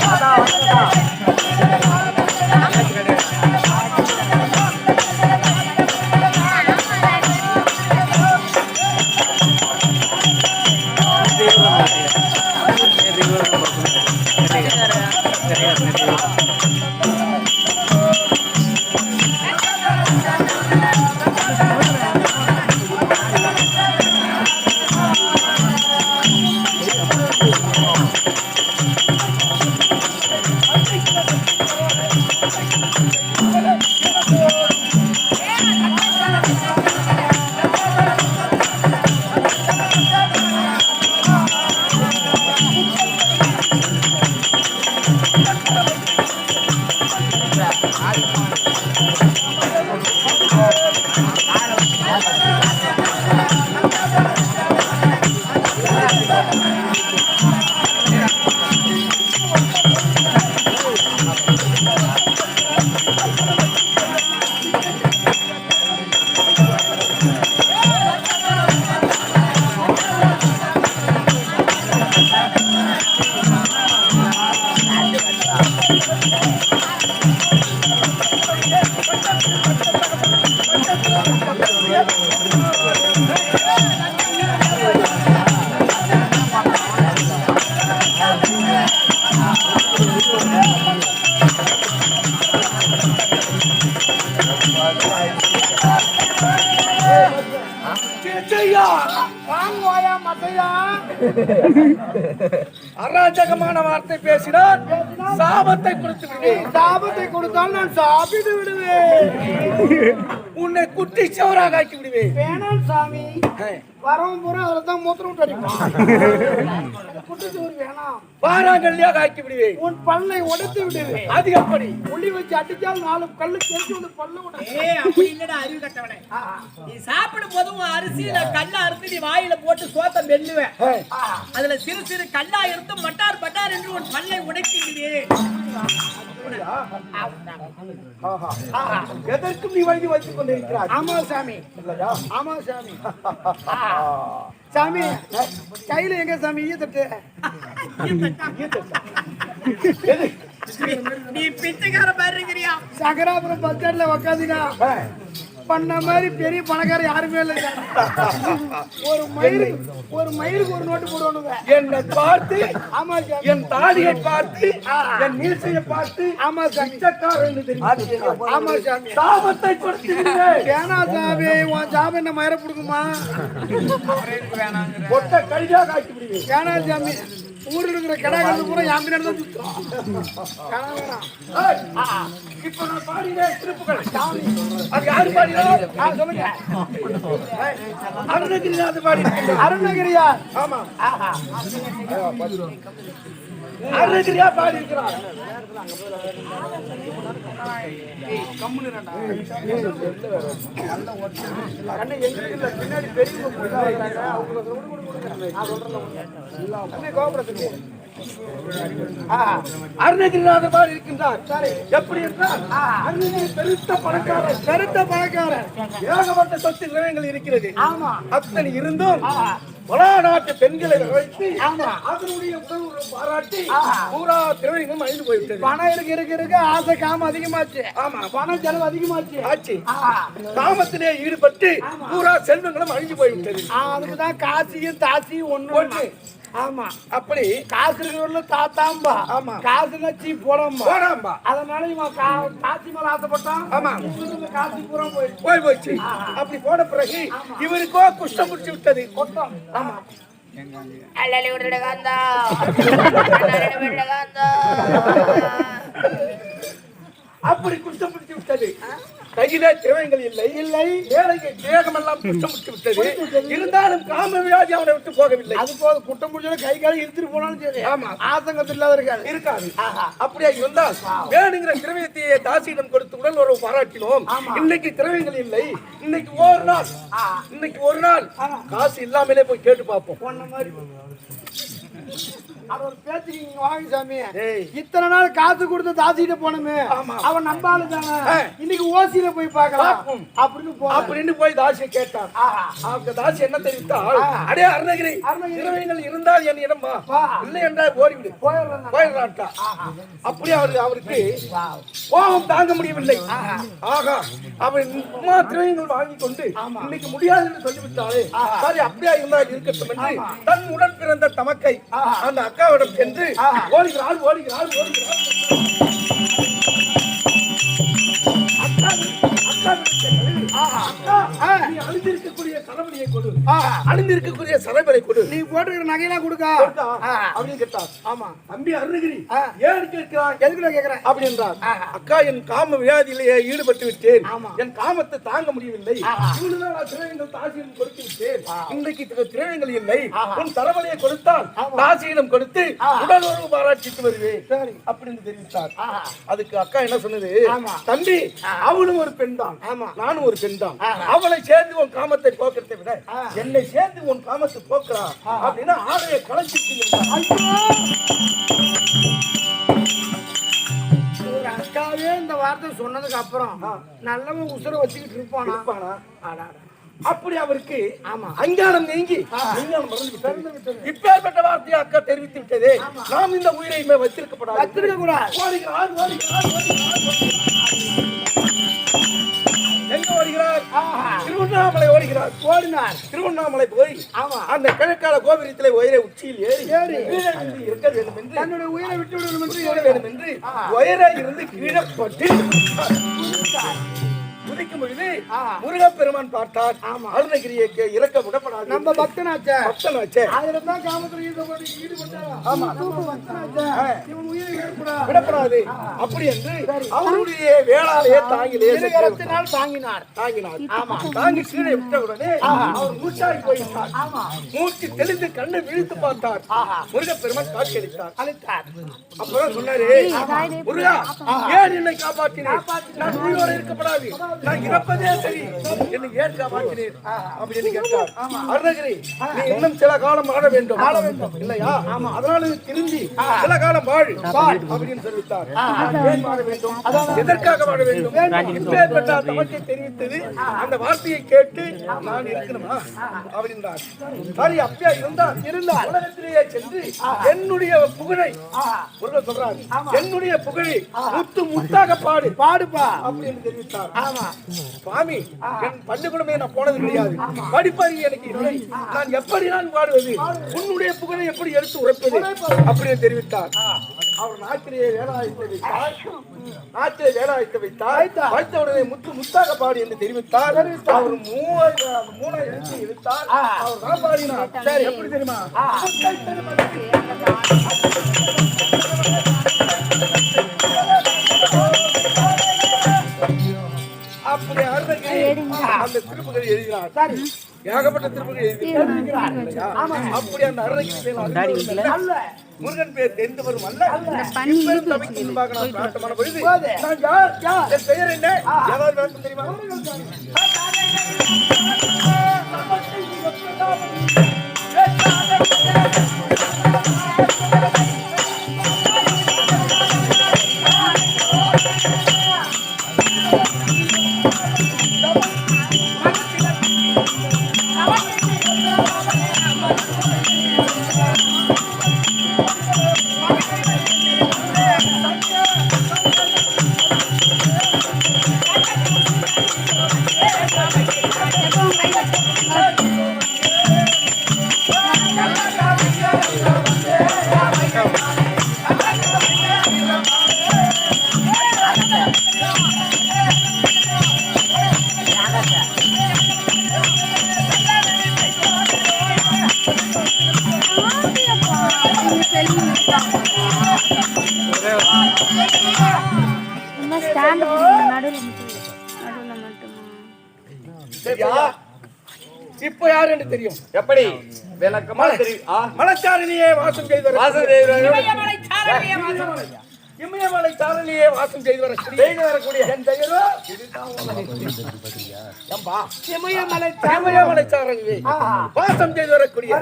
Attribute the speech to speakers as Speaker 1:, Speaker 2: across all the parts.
Speaker 1: சிச்சையா
Speaker 2: வாங்குவாயா மத்தையா
Speaker 1: அராஜகமான வார்த்தை பேசினால் சாபத்தை கொடுத்து
Speaker 2: சாபத்தை கொடுத்தால் நான் சாப்பிட்டு விடுவேன்.
Speaker 1: உன்னை குட்டி சவராக ஆக்கி விடுவேன்
Speaker 2: வேணாம் சாமி. வரவும் பூரா அதில் தான் மூத்திரம் விட்டு வேணாம்.
Speaker 1: பாறாங்கல்லியாக ஆக்கி விடுவேன்
Speaker 2: உன் பல்லை உடைத்து விடுவேன்.
Speaker 1: அது எப்படி?
Speaker 2: புள்ளி வச்சு அடிச்சால் நாலு கல்லு தெரிஞ்சு வந்து பல்ல உடை
Speaker 3: ஏய், அப்படி இல்லடா, அறிவு கெட்டவனே. நீ சாப்பிடும் போது உன் அரிசியில கல்லா அறுத்து நீ வாயில போட்டு சோத்த மெல்லுவேன். அதுல சிறு சிறு கல்லா எடுத்து மட்டார் பட்டார் என்று உன் பல்லை
Speaker 1: ஆஹா. எதற்கும் நீ வழி வைத்துக் கொண்டிருக்கிறாய்?
Speaker 2: ஆமா சாமி.
Speaker 1: இல்லையா?
Speaker 2: ஆமா சாமி. சாமி கையில எங்க சாமி? ஈ தட்டு
Speaker 1: எது?
Speaker 3: நீ பிச்சைக்கார மாதிரி இருக்கிறியா?
Speaker 2: சகராபுரம் பஸ் ஸ்டாண்ட்ல பண்ண மாதிரி பெரிய பணக்காரர் யாருமே இல்லை ஒரு மயிலுக்கு ஒரு மயிலுக்கு ஒரு நோட்டு போடுவானுங்க.
Speaker 1: என்னை பார்த்து
Speaker 2: ஆமா
Speaker 1: என் தாடியை பார்த்து என் மீசையை பார்த்து
Speaker 2: ஆமா
Speaker 1: தெரியும்.
Speaker 2: ஆமா சாமி.
Speaker 1: சாபத்தை கொடுத்து விடுவேன்
Speaker 2: வேணா சாமி உன் சாமி என்ன மயிர புடுக்குமா?
Speaker 1: கழிதாக ஆக்கி விடுவேன்
Speaker 2: வேணா சாமி. ஊர்ல இருக்கிற பூரா என் பின்னாடி தான் சுத்துறோம் வேணாம் வேணாம்
Speaker 1: ஏய், ஆ, இப்ப நான் பாடினேன் திருப்புகள். அது யாரு பாடினார்
Speaker 2: ஆ, சொல்லுங்க.
Speaker 1: அருணகிரிநாத் பாடினார்
Speaker 2: அருணகிரியா
Speaker 1: ஆமா.
Speaker 2: அண்ணே எங்க இல்ல பின்னாடி பெரியவங்க கோபுரத்துக்கு
Speaker 1: அருணகிரிநாதர் பாடி இருக்கின்றார். எப்படி என்றால் அருணகிரி பெருத்த பணக்காரர்
Speaker 2: பெருத்த பணக்காரன்
Speaker 1: ஏகப்பட்ட சொத்து நிலையங்கள் இருக்கிறது.
Speaker 2: ஆமா.
Speaker 1: அத்தனை இருந்தும் பல நாட்டு பெண்களை வைத்து. அதனுடைய உறவு பாராட்டி பூரா திறமைகளும் அழிந்து போய்விட்டது.
Speaker 2: பணம் இருக்கு இருக்கு இருக்கு. ஆசை காம அதிகமாச்சு.
Speaker 1: ஆமா.
Speaker 2: பணம் செலவு அதிகமாச்சு.
Speaker 1: ஆச்சு. காமத்திலே ஈடுபட்டு பூரா செல்வங்களும் அழிஞ்சு போய்விட்டது.
Speaker 2: அதுக்குதான் காசியும் தாசியும் ஒண்ணு.
Speaker 1: ஒண்ணு.
Speaker 2: ஆமா.
Speaker 1: அப்படி
Speaker 2: காசு இருக்கிறவங்க தாத்தாம்பா.
Speaker 1: ஆமா.
Speaker 2: காசு சீ போடாம்பா.
Speaker 1: போடாம்பா.
Speaker 2: அதனால இவன் காசி மேல ஆசைப்பட்டான்.
Speaker 1: ஆமா.
Speaker 2: காசி பூரா போய்
Speaker 1: போய் போச்சு. அப்படி போட பிறகு இவருக்கோ குஷ்டம் முடிச்சு விட்டது.
Speaker 2: கொட்டம்.
Speaker 1: ஆமா.
Speaker 4: அல்லலி விட்டுட காந்தா.
Speaker 1: அப்படி குஷ்டம் முடிச்சு விட்டது. கையிலே திரவங்கள் இல்லை. இல்லை. வேலைக்கு தேகமெல்லாம் குஷ்டம் முடிச்சு விட்டது. இருந்தாலும் காம வியாதி அவனை விட்டு போகவில்லை.
Speaker 2: அது போது குட்டம் முடிச்சால கை காலம் இழுத்துட்டு போனாலும் சரி.
Speaker 1: ஆமா.
Speaker 2: ஆசங்கத்து இல்லாத இருக்காது.
Speaker 1: இருக்காது அப்படியே இருந்தால் வேணுங்கிற திரவியத்தையே தாசியிடம் கொடுத்து உடல் உறவு பாராட்டினோம். இன்னைக்கு திரவியங்கள் இல்லை. இன்னைக்கு ஒரு நாள். இன்னைக்கு ஒரு நாள். காசு இல்லாமலே போய் கேட்டு பார்ப்போம்.
Speaker 2: அவன் பேச்சுக்கு இங்க வாங்க சாமி. இத்தனை நாள் காசு கொடுத்து தாசிட்டு போனமே. அவன் தானே.
Speaker 1: ஆ.
Speaker 2: இன்னைக்கு ஓசியில போய் பார்க்கலாம். அப்படின்னு போறான்
Speaker 1: அப்படின்னு போய் தாசியை கேட்டான். அவங்க தாசி என்ன தெரிவித்தால் அடே அருணகிரி. இரவைகள் இருந்தால் என் இடம். இல்லை என்றால் ஓடிவிடு. போயிடலான்ட்டா அப்படியே அவரு அவருக்கு கோபம் தாங்க முடியவில்லை. ஆகா அவன் சும்மா திரவியங்கள் வாங்கி கொண்டு இன்னைக்கு முடியாது என்று சொல்லிவிட்டாலே சரி அப்படியே இருந்தால் இருக்கட்டும் என்று தன் உடன் பிறந்த தமக்கை அந்த அக்காவிடம் சென்று ஓடுகிறாள் ஓடுகிறாள் ஓடுகிறாள் அழிந்திருக்கக்கூடிய சரவணியை கொடு அழிந்திருக்கக்கூடிய சரவலை கொடு
Speaker 2: நீ போட்டுக்கிற நகையெல்லாம் கொடுக்கா?
Speaker 1: அப்படின்னு கேட்டார்
Speaker 2: ஆமா
Speaker 1: தம்பி அருணகிரி. ஏன் கேட்கிறாய்
Speaker 2: எதுக்குள்ள கேக்குறேன்
Speaker 1: அப்படி என்றார் அக்கா என் காம வியாதியிலேயே ஈடுபட்டு விட்டேன் என் காமத்தை தாங்க முடியவில்லை இவ்வளவு நாள் திரவியங்கள் தாசியிடம் கொடுத்து விட்டேன் இன்றைக்கு இல்லை உன் தரவலையை கொடுத்தால் தாசியிடம் கொடுத்து உடல் உறவு பாராட்டிட்டு வருவேன். அப்படின்னு தெரிவித்தார் அதுக்கு அக்கா என்ன சொன்னது தம்பி அவளும் ஒரு பெண் தான் நானும் ஒரு பெண் தான் அவளை சேர்ந்து உன் காமத்தை போக்குறதை விட என்னை சேர்ந்து உன் காமத்தை போக்குறா அப்படின்னா ஆடையை கலைச்சிட்டு
Speaker 2: ஒரு அக்காவே இந்த வார்த்தை சொன்னதுக்கு அப்புறம் நல்லவன் உசுர வச்சுக்கிட்டு இருப்பானா?
Speaker 1: இருப்பானா. அப்படி அவருக்கு அஞ்ஞானம் நீங்கி. இப்பேற்பட்ட வார்த்தையை அக்கா தெரிவித்து விட்டதே. நாம் இந்த உயிரையுமே வச்சிருக்கப்படாது
Speaker 2: வச்சிருக்க கூடாது
Speaker 1: ஓடுகிறார்? திருவண்ணாமலை ஓடுகிறார்.
Speaker 2: ஓடினார்.
Speaker 1: திருவண்ணாமலை போய். அந்த கிழக்கால கோபுரத்திலே உயர உச்சியில் ஏறி இருந்து இருக்க வேண்டும் என்று
Speaker 2: தன்னுடைய உயிரை விட்டு
Speaker 1: இருக்க வேண்டும் என்று உயர இருந்து கீழே பட்டு குதிக்கும் பொழுது முருகப்பெருமான் பார்த்தார். அருணகிரியை இறக்க விடப்படாது.
Speaker 2: நம்ம பக்தனாச்சே.
Speaker 1: பக்தனாச்சே.
Speaker 2: அதுல தான் காமத்துல ஈடுபட்டு ஈடுபட்டாரா? ஆமா. நம்ம பக்தனாச்சே. இவன் உயிரை
Speaker 1: விடப்படாது. அப்படி என்று அவருடைய வேளாளையே தாங்கிலே
Speaker 2: இருகரத்தினால் தாங்கினார்.
Speaker 1: தாங்கினார். ஆமா. தாங்கி கீழே விட்ட உடனே அவர் மூச்சாய் போயிட்டார் மூச்சு தெளிந்து கண்ணை விழித்து பார்த்தார். முருகப்பெருமான் காட்சி அளித்தார்.
Speaker 2: அழைத்தார்
Speaker 1: அப்பதான் சொன்னாரு முருகா ஏன் என்னை காப்பாற்றினேன் நான் உயிரோடு இருக்கப்படாது. நான் இறப்பதே சரி. என்னை காப்பாற்றினேன் அப்படின்னு கேட்டார். அருணகிரி நீ இன்னும் சில காலம் வாழ வேண்டும். வாழ வேண்டும். இல்லையா? ஆமா. அதனால திரும்பி சில காலம் வாழ். வாழ் அப்படின்னு சொல்லித்தார் ஏன் வாழ வேண்டும்? எதற்காக வாழ வேண்டும்? இப்பேற்பட்ட அந்த வார்த்தையை தெரிவித்தது அந்த வார்த்தையை கேட்டு நான் இருக்கணுமா? அப்படின்றார். சரி அப்படியா இருந்தால் இருந்தால் உலகத்திலேயே சென்று என்னுடைய புகழை சொல்றாரு. என்னுடைய புகழை முத்து முத்தாக பாடு.
Speaker 2: பாடுப்பா.
Speaker 1: அப்படின்னு தெரிவித்தார். ஆமா. சுவாமி என் பள்ளிக்கூடமே நான் போனது கிடையாது. படிப்பறிவு எனக்கு இல்லை. நான் எப்படி நான் பாடுவது உன்னுடைய புகழை எப்படி எடுத்து உரைப்பது? அப்படின்னு தெரிவித்தார். அவர் நாட்டிலேயே வேலாயுத்த வைத்தார். நாட்டிலே வேலாயுத்த வைத்தார். வைத்த உடனே முத்து முத்தாக பாடு என்று தெரிவித்தார். அவர் மூணு மூணு எழுத்து இழுத்தார். அவர் தான் பாடினார் எப்படி தெரியுமா? அந்த திருப்புகள் எழுதினார். சரி ஏகப்பட்ட திருப்புகள் எழுதினார்? அப்படி அந்த அறிந்தவரும் அல்ல. முருகன் பேர் தெரிந்தவரும் அல்ல. இப்பெரும் சபைக்கு முன்பாக நான் பிரார்த்தமான பொழுது நான் யார்? யார்? என் பெயர் என்ன? தெரியுமா?
Speaker 5: இன்னும் ஸ்டாண்ட்
Speaker 1: இப்போ யார்? என்று தெரியும்.
Speaker 6: எப்படி? விளக்கமா தெரியும்.
Speaker 1: வாசம் செய்தவர்
Speaker 6: வாசம்
Speaker 3: இமயமலை சாரணிய வாசம்.
Speaker 1: இமயமலை சாரலியே வாசம் செய்து வரக்கூடிய செய்து வரக்கூடிய என் பெயரோ?
Speaker 2: இமயமலை
Speaker 1: இமயமலை சாரலியே வாசம் செய்து வரக்கூடிய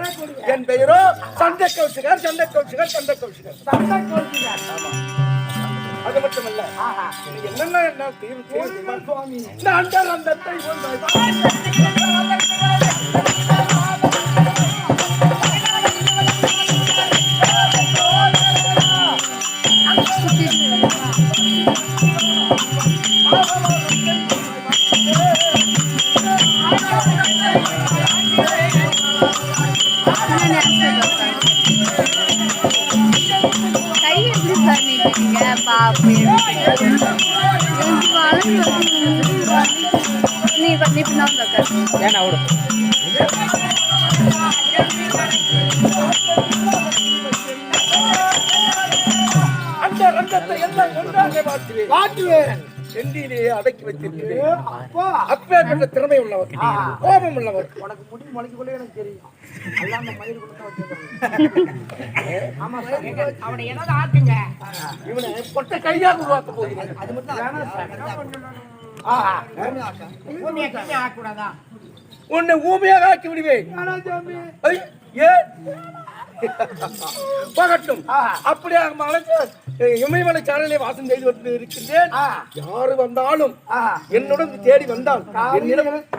Speaker 1: என் பெயரோ? சண்டை கௌசிகர் சண்டை கௌசிகர் சண்டை கௌசிகர்
Speaker 2: சண்டை கோச்சிக்கார்
Speaker 1: அது மட்டுமல்ல என்னென்ன என்ன தீர்வு சுவாமி. நான் அந்த ஒன்றாக மாற்றுவேன்
Speaker 2: மாற்றுவேன்
Speaker 1: செண்டியிலே அடக்கி வைத்திருக்கிறேன்
Speaker 2: அப்பா
Speaker 1: அப்பேற்பட்ட திறமை உள்ளவர். கோபம் உள்ளவர்.
Speaker 2: உனக்கு முடி முளைக்குள்ளே எனக்கு தெரியும்
Speaker 3: அவனை என்னது ஆக்குங்க
Speaker 1: இவனை பொட்ட கையாக உருவாக்க போகிறேன்
Speaker 2: அது மட்டும்
Speaker 1: உன்னை ஊமையாக ஆக்கி விடுவேன். ஏன்? போகட்டும். அப்படியே மலைக்கு இமயமலை சாலையிலே வாசம் செய்து கொண்டு இருக்கின்றேன். யாரு வந்தாலும் என்னுடன் தேடி வந்தால்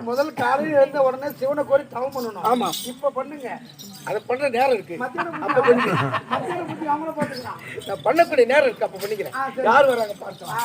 Speaker 2: முதல் காலையில் இருந்த உடனே சிவனை கோரி தவம் பண்ணணும்.
Speaker 1: ஆமா.
Speaker 2: இப்ப பண்ணுங்க.
Speaker 1: அதை பண்ற நேரம் இருக்கு. நான் பண்ணக்கூடிய நேரம் இருக்கு. அப்ப பண்ணிக்கிறேன். யார் வராங்க பார்த்தோம்